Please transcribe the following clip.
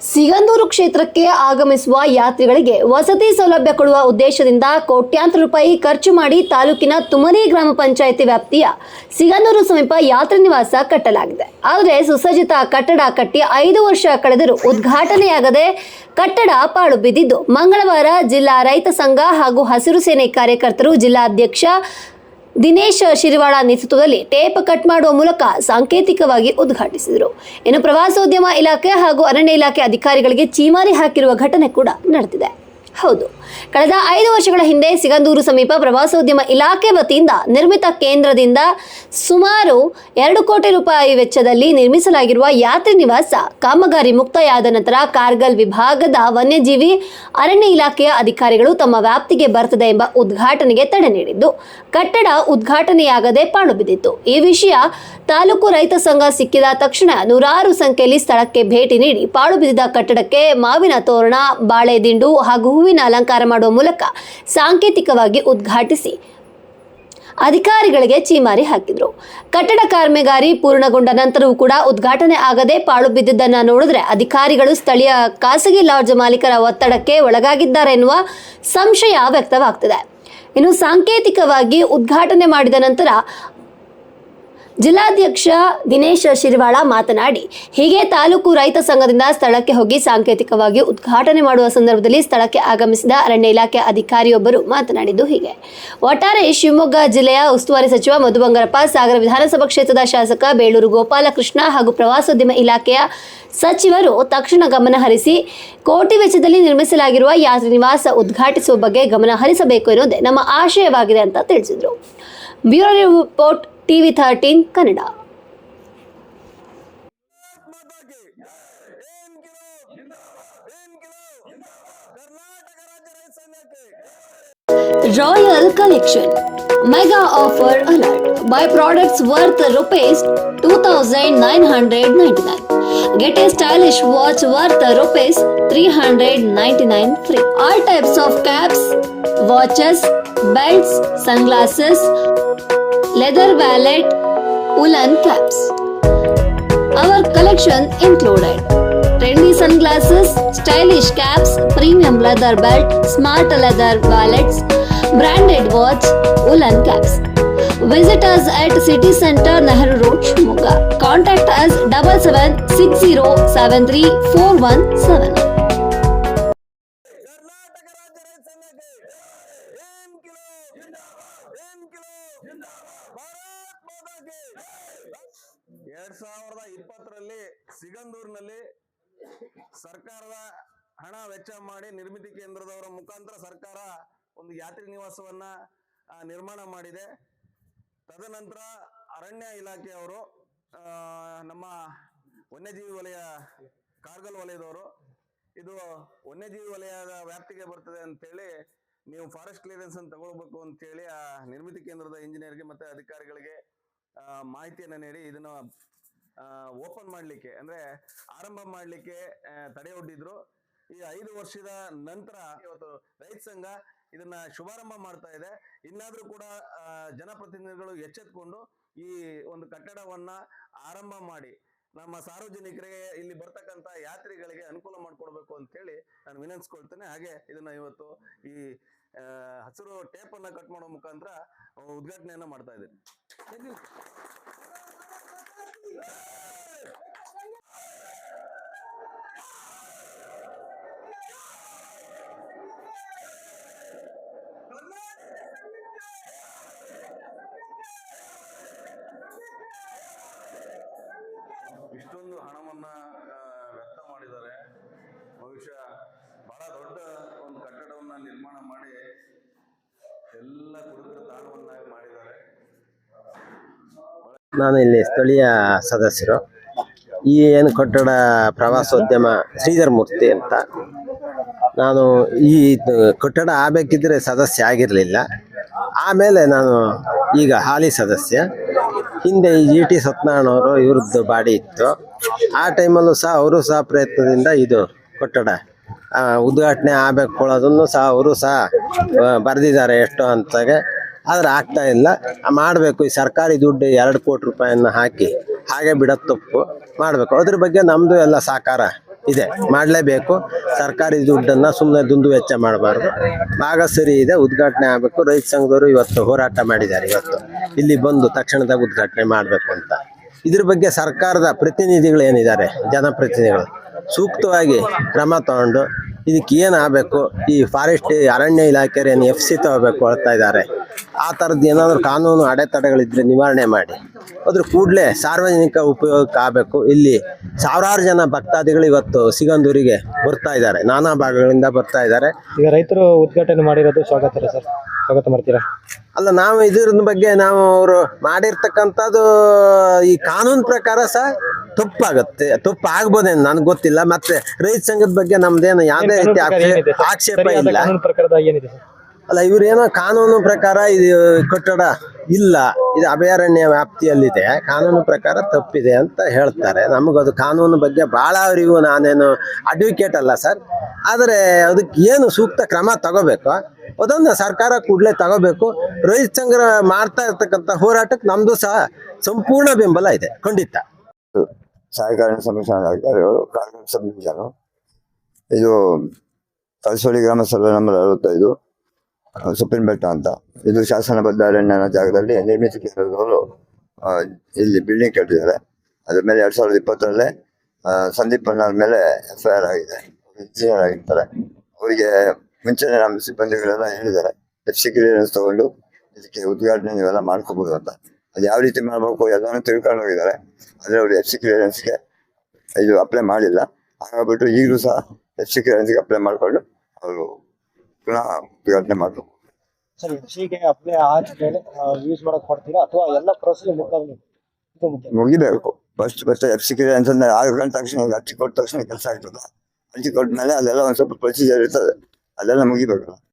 ಸಿಗಂದೂರು ಕ್ಷೇತ್ರಕ್ಕೆ ಆಗಮಿಸುವ ಯಾತ್ರಿಗಳಿಗೆ ವಸತಿ ಸೌಲಭ್ಯ ಕೊಡುವ ಉದ್ದೇಶದಿಂದ ಕೋಟ್ಯಾಂತರ ರೂಪಾಯಿ ಖರ್ಚು ಮಾಡಿ ತಾಲೂಕಿನ ತುಮರಿ ಗ್ರಾಮ ಪಂಚಾಯಿತಿ ವ್ಯಾಪ್ತಿಯ ಸಿಗಂದೂರು ಸಮೀಪ ಯಾತ್ರಿ ನಿವಾಸ ಕಟ್ಟಲಾಗಿದೆ. ಆದರೆ ಸುಸಜ್ಜಿತ ಕಟ್ಟಡ ಕಟ್ಟಿ ಐದು ವರ್ಷ ಕಳೆದರೂ ಉದ್ಘಾಟನೆಯಾಗದೆ ಕಟ್ಟಡ ಪಾಳು ಬಿದ್ದಿದ್ದು, ಮಂಗಳವಾರ ಜಿಲ್ಲಾ ರೈತ ಸಂಘ ಹಾಗೂ ಹಸಿರು ಸೇನೆ ಕಾರ್ಯಕರ್ತರು ಜಿಲ್ಲಾಧ್ಯಕ್ಷ ದಿನೇಶ್ ಶಿರಿವಾಳ ನೇತೃತ್ವದಲ್ಲಿ ಟೇಪ್ ಕಟ್ ಮಾಡುವ ಮೂಲಕ ಸಾಂಕೇತಿಕವಾಗಿ ಉದ್ಘಾಟಿಸಿದರು. ಇನ್ನು ಪ್ರವಾಸೋದ್ಯಮ ಇಲಾಖೆ ಹಾಗೂ ಅರಣ್ಯ ಇಲಾಖೆ ಅಧಿಕಾರಿಗಳಿಗೆ ಚೀಮಾರಿ ಹಾಕಿರುವ ಘಟನೆ ಕೂಡ ನಡೆದಿದೆ. ಹೌದು. ಕಳೆದ ಐದು ವರ್ಷಗಳ ಹಿಂದೆ ಸಿಗಂದೂರು ಸಮೀಪ ಪ್ರವಾಸೋದ್ಯಮ ಇಲಾಖೆ ವತಿಯಿಂದ ನಿರ್ಮಿತ ಕೇಂದ್ರದಿಂದ ಸುಮಾರು ಎರಡು ಕೋಟಿ ರೂಪಾಯಿ ವೆಚ್ಚದಲ್ಲಿ ನಿರ್ಮಿಸಲಾಗಿರುವ ಯಾತ್ರಿ ನಿವಾಸ ಕಾಮಗಾರಿ ಮುಕ್ತಾಯಾದ ನಂತರ ಕಾರ್ಗಲ್ ವಿಭಾಗದ ವನ್ಯಜೀವಿ ಅರಣ್ಯ ಇಲಾಖೆಯ ಅಧಿಕಾರಿಗಳು ತಮ್ಮ ವ್ಯಾಪ್ತಿಗೆ ಬರ್ತದೆ ಎಂಬ ಉದ್ಘಾಟನೆಗೆ ತಡೆ ನೀಡಿದ್ದು. ಕಟ್ಟಡ ಉದ್ಘಾಟನೆಯಾಗದೆ ಪಾಳು ಬಿದ್ದಿತ್ತು. ಈ ವಿಷಯ ತಾಲೂಕು ರೈತ ಸಂಘ ಸಿಕ್ಕಿದ ತಕ್ಷಣ ನೂರಾರು ಸಂಖ್ಯೆಯಲ್ಲಿ ಸ್ಥಳಕ್ಕೆ ಭೇಟಿ ನೀಡಿ ಪಾಳು ಕಟ್ಟಡಕ್ಕೆ ಮಾವಿನ ತೋರಣ ಬಾಳೆ ದಿಂಡು ಹಾಗೂ ಹೂವಿನ ಅಲಂಕಾರ ಮಾಡುವ ಮೂಲಕ ಸಾಂಕೇತಿಕವಾಗಿ ಉದ್ಘಾಟಿಸಿ ಅಧಿಕಾರಿಗಳಿಗೆ ಚೀಮಾರಿ ಹಾಕಿದ್ರು. ಕಟ್ಟಡ ಕಾರ್ಮೆಗಾರಿ ಪೂರ್ಣಗೊಂಡ ನಂತರವೂ ಕೂಡ ಉದ್ಘಾಟನೆ ಆಗದೆ ಪಾಳು ಬಿದ್ದಿದ್ದನ್ನ ನೋಡಿದ್ರೆ ಅಧಿಕಾರಿಗಳು ಸ್ಥಳೀಯ ಖಾಸಗಿ ಲಾಡ್ಜ್ ಮಾಲೀಕರ ಒತ್ತಡಕ್ಕೆ ಒಳಗಾಗಿದ್ದಾರೆ ಎನ್ನುವ ಸಂಶಯ ವ್ಯಕ್ತವಾಗ್ತಿದೆ. ಇನ್ನು ಸಾಂಕೇತಿಕವಾಗಿ ಉದ್ಘಾಟನೆ ಮಾಡಿದ ನಂತರ ಜಿಲ್ಲಾಧ್ಯಕ್ಷ ದಿನೇಶ್ ಶಿರಿವಾಳ ಮಾತನಾಡಿ, ಹೀಗೆ ತಾಲೂಕು ರೈತ ಸಂಘದಿಂದ ಸ್ಥಳಕ್ಕೆ ಹೋಗಿ ಸಾಂಕೇತಿಕವಾಗಿ ಉದ್ಘಾಟನೆ ಮಾಡುವ ಸಂದರ್ಭದಲ್ಲಿ ಸ್ಥಳಕ್ಕೆ ಆಗಮಿಸಿದ ಅರಣ್ಯ ಇಲಾಖೆ ಅಧಿಕಾರಿಯೊಬ್ಬರು ಮಾತನಾಡಿದ್ದು ಹೀಗೆ. ಒಟ್ಟಾರೆ ಶಿವಮೊಗ್ಗ ಜಿಲ್ಲೆಯ ಉಸ್ತುವಾರಿ ಸಚಿವ ಮಧು ಬಂಗಾರಪ್ಪ ಸಾಗರ ವಿಧಾನಸಭಾ ಕ್ಷೇತ್ರದ ಶಾಸಕ ಬೇಳೂರು ಗೋಪಾಲಕೃಷ್ಣ ಹಾಗೂ ಪ್ರವಾಸೋದ್ಯಮ ಇಲಾಖೆಯ ಸಚಿವರು ತಕ್ಷಣ ಗಮನ ಹರಿಸಿ, ಕೋಟಿ ವೆಚ್ಚದಲ್ಲಿ ನಿರ್ಮಿಸಲಾಗಿರುವ ಯಾತ್ರಿ ನಿವಾಸ ಉದ್ಘಾಟಿಸುವ ಬಗ್ಗೆ ಗಮನ ಹರಿಸಬೇಕು ಎನ್ನುವುದೇ ನಮ್ಮ ಆಶಯವಾಗಿದೆ ಅಂತ ತಿಳಿಸಿದರು. Bureau report TV thirteen Kannada ಮಾತಾ ಕಿ ಏನ್ ಕಿಲೋ ಏನ್ ಕಿಲೋ ಕರ್ನಾಟಕ ರಾಜ್ಯ ರೈತ ಸಂಘಕ್ಕೆ Royal Collection Mega Offer Alert Buy products worth rupees 2999 Get a stylish watch worth rupees 399 free All types of caps, watches, belts, sunglasses, leather wallet, woolen caps. Our collection included trendy sunglasses, stylish caps, premium leather belt, smart leather wallets, branded watch, woolen caps. Visit us at City Center, Nehru Road, Shimoga. Contact us 7760734177. ಎರಡ್ ಸಾವಿರದ ಇಪ್ಪತ್ತರಲ್ಲಿ ಸಿಗಂದೂರಿನಲ್ಲಿ ಸರ್ಕಾರದ ಹಣ ವೆಚ್ಚ ಮಾಡಿ ನಿರ್ಮಿತಿ ಕೇಂದ್ರದವರ ಮುಖಾಂತರ ಸರ್ಕಾರ ಒಂದು ಯಾತ್ರಿ ನಿವಾಸವನ್ನ ನಿರ್ಮಾಣ ಮಾಡಿದೆ. ತದನಂತರ ಅರಣ್ಯ ಇಲಾಖೆಯವರು ನಮ್ಮ ವನ್ಯಜೀವಿ ವಲಯ, ಕಾರ್ಗಲ್ ವಲಯದವರು, ಇದು ವನ್ಯಜೀವಿ ವಲಯದ ವ್ಯಾಪ್ತಿಗೆ ಬರ್ತದೆ ಅಂತೇಳಿ ನೀವು ಫಾರೆಸ್ಟ್ ಕ್ಲಿಯರೆನ್ಸ್ ಅನ್ನು ತಗೊಳ್ಬೇಕು ಅಂತೇಳಿ ಆ ನಿರ್ಮಿತಿ ಕೇಂದ್ರದ ಇಂಜಿನಿಯರ್ಗೆ ಮತ್ತೆ ಅಧಿಕಾರಿಗಳಿಗೆ ಮಾಹಿತಿಯನ್ನು ನೀಡಿ ಇದನ್ನ ಓಪನ್ ಮಾಡಲಿಕ್ಕೆ, ಅಂದ್ರೆ ಆರಂಭ ಮಾಡಲಿಕ್ಕೆ ತಡೆ ಒಡ್ಡಿದ್ರು. ಈ ಐದು ವರ್ಷದ ನಂತರ ಇವತ್ತು ರೈತ ಸಂಘ ಇದನ್ನ ಶುಭಾರಂಭ ಮಾಡ್ತಾ ಇದೆ. ಇನ್ನಾದ್ರೂ ಕೂಡ ಜನಪ್ರತಿನಿಧಿಗಳು ಎಚ್ಚೆತ್ಕೊಂಡು ಈ ಒಂದು ಕಟ್ಟಡವನ್ನ ಆರಂಭ ಮಾಡಿ, ನಮ್ಮ ಸಾರ್ವಜನಿಕರಿಗೆ ಇಲ್ಲಿ ಬರ್ತಕ್ಕಂತ ಯಾತ್ರಿಗಳಿಗೆ ಅನುಕೂಲ ಮಾಡಿಕೊಡ್ಬೇಕು ಅಂತ ಹೇಳಿ ನಾನು ವಿನಂತಿಸ್ಕೊಳ್ತೇನೆ. ಹಾಗೆ ಇದನ್ನ ಇವತ್ತು ಈ ಹಸಿರು ಟೇಪ್ ಅನ್ನ ಕಟ್ ಮಾಡೋ ಮುಖಾಂತರ ಉದ್ಘಾಟನೆಯನ್ನ ಮಾಡ್ತಾ ಇದ್ದೀನಿ ಇಷ್ಟೊಂದು ಹಣವನ್ನ ವ್ಯರ್ಥ ಮಾಡಿದ್ದಾರೆ. ಬಹುಶಃ ಬಹಳ ದೊಡ್ಡ ನಿರ್ಮಾಣ ಮಾಡಿ ಎಲ್ಲ ಕುಡಿದ ತಾಣವನ್ನಾಗಿ ಮಾಡಿದ್ದಾರೆ. ನಾನು ಇಲ್ಲಿ ಸ್ಥಳೀಯ ಸದಸ್ಯರು. ಈ ಏನು ಕಟ್ಟಡ ಪ್ರವಾಸೋದ್ಯಮ ಶ್ರೀಧರ್ ಮೂರ್ತಿ ಅಂತ. ನಾನು ಈ ಕಟ್ಟಡ ಆಗಬೇಕಿದ್ರೆ ಸದಸ್ಯ ಆಗಿರಲಿಲ್ಲ. ಆಮೇಲೆ ನಾನು ಈಗ ಹಾಲಿ ಸದಸ್ಯ. ಹಿಂದೆ ಈ ಜಿ ಟಿ ಸತ್ಯನಾರಾಯಣವರು ಇವ್ರದ್ದು ಬಾಡಿ ಇತ್ತು. ಆ ಟೈಮಲ್ಲೂ ಸಹ ಅವರು ಸಹ ಪ್ರಯತ್ನದಿಂದ ಇದು ಕಟ್ಟಡ ಉದ್ಘಾಟನೆ ಆಗಬೇಕು ಸಹ ಅವರು ಸಹ ಬರೆದಿದ್ದಾರೆ ಎಷ್ಟು ಅಂತಾಗೆ ಆದರೆ ಆಗ್ತಾ ಇಲ್ಲ. ಮಾಡಬೇಕು, ಈ ಸರ್ಕಾರಿ ದುಡ್ಡು ಎರಡು ಕೋಟಿ ರೂಪಾಯಿಯನ್ನು ಹಾಕಿ, ಹಾಗೆ ಬಿಡೋದು ತಪ್ಪು ಮಾಡಬೇಕು. ಅದ್ರ ಬಗ್ಗೆ ನಮ್ಮದು ಎಲ್ಲ ಸಹಕಾರ ಇದೆ. ಮಾಡಲೇಬೇಕು. ಸರ್ಕಾರಿ ದುಡ್ಡನ್ನು ಸುಮ್ಮನೆ ದುಂದು ವೆಚ್ಚ ಮಾಡಬಾರ್ದು. ಭಾಗ ಸರಿ ಇದೆ, ಉದ್ಘಾಟನೆ ಆಗಬೇಕು. ರೈತ ಸಂಘದವರು ಇವತ್ತು ಹೋರಾಟ ಮಾಡಿದ್ದಾರೆ ಇವತ್ತು. ಇಲ್ಲಿ ಬಂದು ತಕ್ಷಣದಾಗ ಉದ್ಘಾಟನೆ ಮಾಡಬೇಕು ಅಂತ. ಇದ್ರ ಬಗ್ಗೆ ಸರ್ಕಾರದ ಪ್ರತಿನಿಧಿಗಳು ಏನಿದ್ದಾರೆ ಜನಪ್ರತಿನಿಧಿಗಳು. ಸೂಕ್ತವಾಗಿ ಕ್ರಮ ತಗೊಂಡು ಇದಕ್ಕೆ ಏನಾಗಬೇಕು ಈ ಫಾರೆಸ್ಟ್ ಅರಣ್ಯ ಇಲಾಖೆಯವ್ರು ಏನು ಎಫ್ ಸಿ ತಗೋಬೇಕು ಹೇಳ್ತಾ ಇದ್ದಾರೆ ಆ ಥರದ್ದು ಏನಾದರೂ ಕಾನೂನು ಅಡೆತಡೆಗಳಿದ್ರೆ ನಿವಾರಣೆ ಮಾಡಿ. ಅದ್ರ ಕೂಡಲೇ ಸಾರ್ವಜನಿಕ ಉಪಯೋಗಕ್ಕೆ ಆಗಬೇಕು. ಇಲ್ಲಿ ಸಾವಿರಾರು ಜನ ಭಕ್ತಾದಿಗಳು ಇವತ್ತು ಸಿಗಂದೂರಿಗೆ ಬರ್ತಾ ಇದ್ದಾರೆ. ನಾನಾ ಭಾಗಗಳಿಂದ ಬರ್ತಾ ಇದ್ದಾರೆ. ಈಗ ರೈತರು ಉದ್ಘಾಟನೆ ಮಾಡಿರೋದು ಸ್ವಾಗತ ಸರ್? ಸ್ವಾಗತ ಮಾಡ್ತೀರಾ? ಅಲ್ಲ ನಾವು ಇದ್ರ ಬಗ್ಗೆ ನಾವು ಅವರು ಮಾಡಿರ್ತಕ್ಕಂಥದ್ದು ಈ ಕಾನೂನು ಪ್ರಕಾರ ಸಹ ತಪ್ಪಾಗುತ್ತೆ. ತಪ್ಪು ಆಗ್ಬೋದೇನು ನನಗೆ ಗೊತ್ತಿಲ್ಲ. ಮತ್ತೆ ರೈತ ಸಂಘದ ಬಗ್ಗೆ ನಮ್ದೇನು ಯಾವುದೇ ರೀತಿ ಆಕ್ಷೇಪ ಇಲ್ಲ. ಅಲ್ಲ, ಇವ್ರೇನೋ ಕಾನೂನು ಪ್ರಕಾರ ಇದು ಕಟ್ಟಡ ಇಲ್ಲ, ಇದು ಅಭಯಾರಣ್ಯ ವ್ಯಾಪ್ತಿಯಲ್ಲಿದೆ, ಕಾನೂನು ಪ್ರಕಾರ ತಪ್ಪಿದೆ ಅಂತ ಹೇಳ್ತಾರೆ. ನಮಗದು ಕಾನೂನು ಬಗ್ಗೆ ಭಾಳ ಅವರಿಗೂ ನಾನೇನು ಅಡ್ವೊಕೇಟ್ ಅಲ್ಲ ಸರ್. ಆದರೆ ಅದಕ್ಕೆ ಏನು ಸೂಕ್ತ ಕ್ರಮ ತಗೋಬೇಕು? ಅದನ್ನು ಸರ್ಕಾರ ಕೂಡಲೇ ತಗೋಬೇಕು. ರೋಹಿತ್ ಸಂಗ್ರಹ ಮಾಡ್ತಾ ಇರ್ತಕ್ಕಂಥ ಹೋರಾಟಕ್ಕೆ ನಮ್ಮದು ಸಹ ಸಂಪೂರ್ಣ ಬೆಂಬಲ ಇದೆ, ಖಂಡಿತ. ಸಹಕಾರಿ ಸಂರಕ್ಷಣಾ ಅಧಿಕಾರಿಗಳು ಕಾರ್ಮಿಕ ಇದು ಕಲ್ಸೋಳಿ ಗ್ರಾಮ ಸರ್ವೆ ನಂಬರ್ ಅರವತ್ತೈದು. ಸುಪ್ರೀಂ ಬೆಟ್ಟ ಅಂತ. ಇದು ಶಾಸನಬದ್ಧ ಅರಣ್ಯನ ಜಾಗದಲ್ಲಿ ನಿರ್ಮಿತಿ ಕೇಂದ್ರದವರು ಆ, ಇಲ್ಲಿ ಬಿಲ್ಡಿಂಗ್ ಕಟ್ಟಿದ್ದಾರೆ. ಅದ್ರ ಮೇಲೆ ಎರಡ್ ಸಾವಿರದ ಇಪ್ಪತ್ತರಲ್ಲೇ ಸಂದೀಪ್ ಮೇಲೆ ಎಫ್ ಐ ಆರ್ ಆಗಿದೆ ಇಂಜಿನಿಯರ್ ಆಗಿರ್ತಾರೆ. ಅವರಿಗೆ ಮುಂಚೆನೇ ನಮ್ಮ ಸಿಬ್ಬಂದಿಗಳೆಲ್ಲ ಹೇಳಿದ್ದಾರೆ ಎಫ್ ಸಿ ಕ್ಲಿಯರೆನ್ಸ್ ತಗೊಂಡು ಇದಕ್ಕೆ ಉದ್ಘಾಟನೆ ಇವೆಲ್ಲ ಮಾಡ್ಕೋಬಹುದು ಅಂತ. ಅದು ಯಾವ ರೀತಿ ಮಾಡಬೇಕು ಎಲ್ಲಾನು ತಿಳ್ಕೊಂಡು ಹೋಗಿದ್ದಾರೆ. ಆದರೆ ಅವರು ಎಫ್ ಸಿ ಕ್ಲಿಯರೆನ್ಸ್ಗೆ ಇದು ಅಪ್ಲೈ ಮಾಡಿಲ್ಲ. ಹಾಗಾಗ್ಬಿಟ್ಟು ಈಗಲೂ ಸಹ ಎಫ್ ಸಿ ಕ್ಲಿಯರೆನ್ಸ್ಗೆ ಅಪ್ಲೈ ಮಾಡಿಕೊಂಡು ಅವರು ಉದ್ಘಾಟನೆ ಮಾಡಬೇಕು. ಸರ್ ಕೃಷಿಗೆ ಅಪ್ಲೈ ಆದ್ಮೇಲೆ ಯೂಸ್ ಮಾಡಕ್ ಕೊಡ್ತೀರಾ ಅಥವಾ ಎಲ್ಲ process ಮುಗಿಬೇಕು first first F C clearance ಆರು ಗಂಟೆ ತಕ್ಷಣ ಅರ್ಜಿ ಕೊಟ್ಟ ತಕ್ಷಣ ಕೆಲಸ ಆಗ್ತದೆ. ಅರ್ಜಿ ಕೊಟ್ಟ ಮೇಲೆ ಅದೆಲ್ಲ ಒಂದು ಸ್ವಲ್ಪ ಪ್ರೊಸೀಜರ್ ಇರ್ತದೆ. ಅದೆಲ್ಲ ಮುಗಿಬೇಕಲ್ಲ